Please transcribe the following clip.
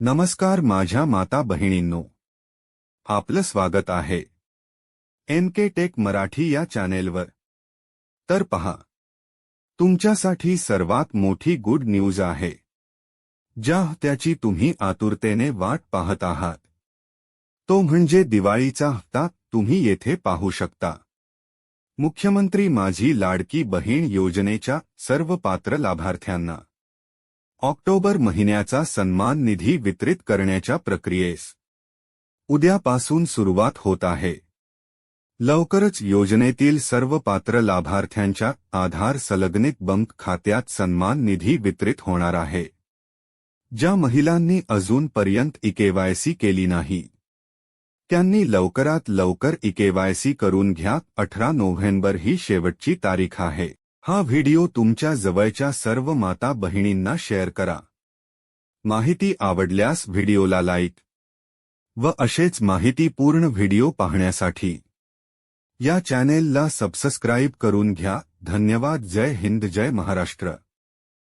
नमस्कार माझ्या माता बहिणींनो. आपलं स्वागत आहे. एन के टेक मराठी या चॅनेलवर. तर पहा. तुमच्यासाठी सर्वात मोठी गुड न्यूज आहे. ज्या त्याची तुम्ही आतुरतेने वाट पाहत आहात. तो म्हणजे दिवाळीचा हप्ता तुम्ही येथे पाहू शकता. मुख्यमंत्री माझी लाडकी बहीण योजनेच्या सर्व पात्र लाभार्थ्यांना ऑक्टोबर महिन्याचा सन्मान निधी वितरित करण्याच्या प्रक्रियेस उद्यापासून सुरुवात होत आहे. लवकरच योजनेतील सर्व पात्र लाभार्थ्यांच्या आधार संलग्नित बंक खात्यात सन्मान निधी वितरित होणार आहे. ज्या महिलांनी अजूनपर्यंत इकेवायसी केली नाही त्यांनी लवकरात लवकर इकेवायसी करून घ्या. अठरा नोव्हेंबर ही शेवटची तारीख आहे. हा व्हिडिओ तुमच्या जवळच्या सर्व माता बहिणींना शेअर करा. माहिती आवडल्यास व्हिडिओला लाईक व असेच माहितीपूर्ण व्हिडिओ पाहण्यासाठी या चॅनेलला सबस्क्राईब करून घ्या. धन्यवाद. जय हिंद. जय महाराष्ट्र.